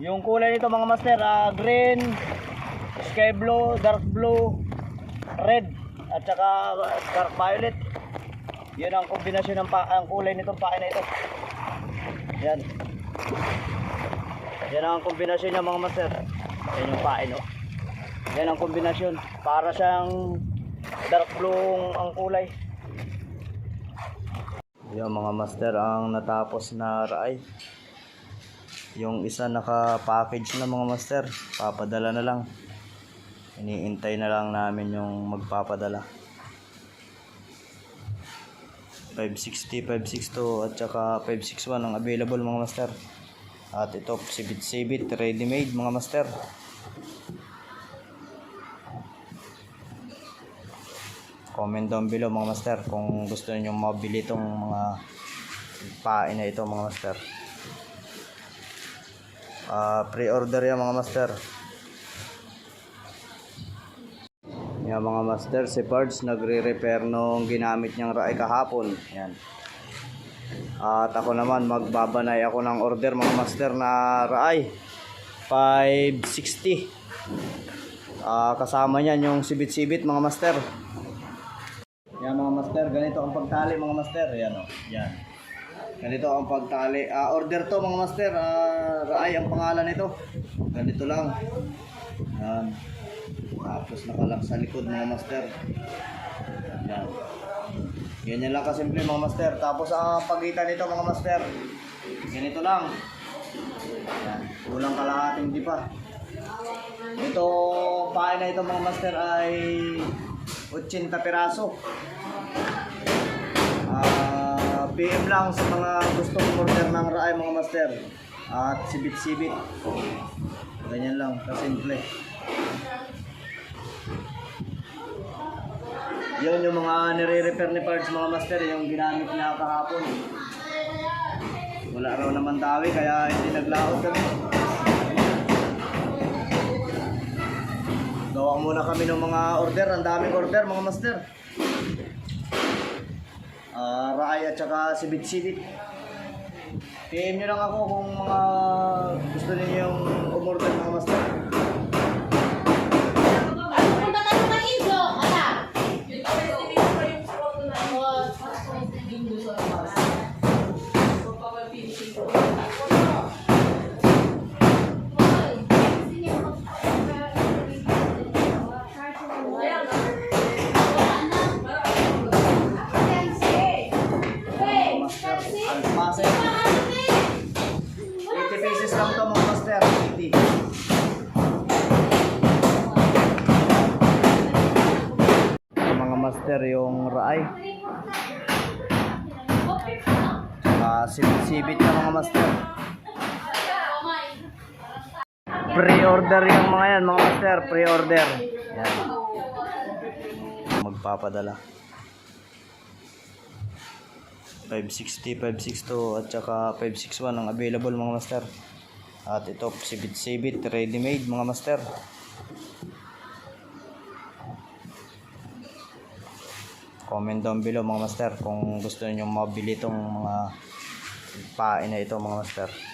Yung kulay nito mga master, ah, green, sky blue, dark blue, red, at saka ah, dark violet. Yun ang kombinasyon ng pa ang kulay nitong pain na ito. Yan. Yan ang kombinasyon ng mga master. Yan yung pain, oh. Yan ang kombinasyon. Para siyang dark blue ang kulay. Yung mga master ang natapos na raay. Yung isa naka-package na mga master. Papadala na lang. Iniintay na lang namin yung magpapadala. 560, 562 at saka 561 ang available mga master. At ito, sibit-sibit, ready-made mga master. Comment down below mga master kung gusto niyo mabili itong mga pain na ito mga master. Ah, pre-order yan mga master. Yan mga master, si Pards nagre-repair nung ginamit niyang raay kahapon. Yan. At ako naman magbabanay ako ng order mga master na raay. 560. Ah, kasama niyan yung sibit-sibit mga master. Yan mga master, ganito ang pagtali mga master. Yan o, yan. Ganito ang pagtali. Ah, order to mga master. Ah, Raay ang pangalan nito. Ganito lang. Yan. Tapos nakalak sa likod mga master. Yan. Ganyan lang kasimple mga master. Tapos ang pagitan nito mga master. Ganito lang. Yan. Kulang kalahating di pa. Ito, pain na ito mga master ay 80 piraso. PM lang sa mga gustong order ng raay mga master. At sibit-sibit. Ganyan lang, kasimple. Yun yung mga nire-repair ni parts mga master, yung ginamit niya kahapon. Wala raw naman tawi, kaya hindi naglaot kami. Gawa muna kami ng mga order, ang daming order mga master. Ah, raay at saka sibit-sibit. PM nyo lang ako kung mga gusto niyo yung umorder mga master. Punta tayo 80. Mga master yung raay. Ah, sibit-sibit na mga master. Pre-order yung mga yan, mga master. Pre-order. Yan. Magpapadala. 560, 562 at saka 561 ang available mga master. At ito, sibit-sibit, ready-made mga master. Comment down below mga master kung gusto niyo mabili itong mga pain na ito mga master.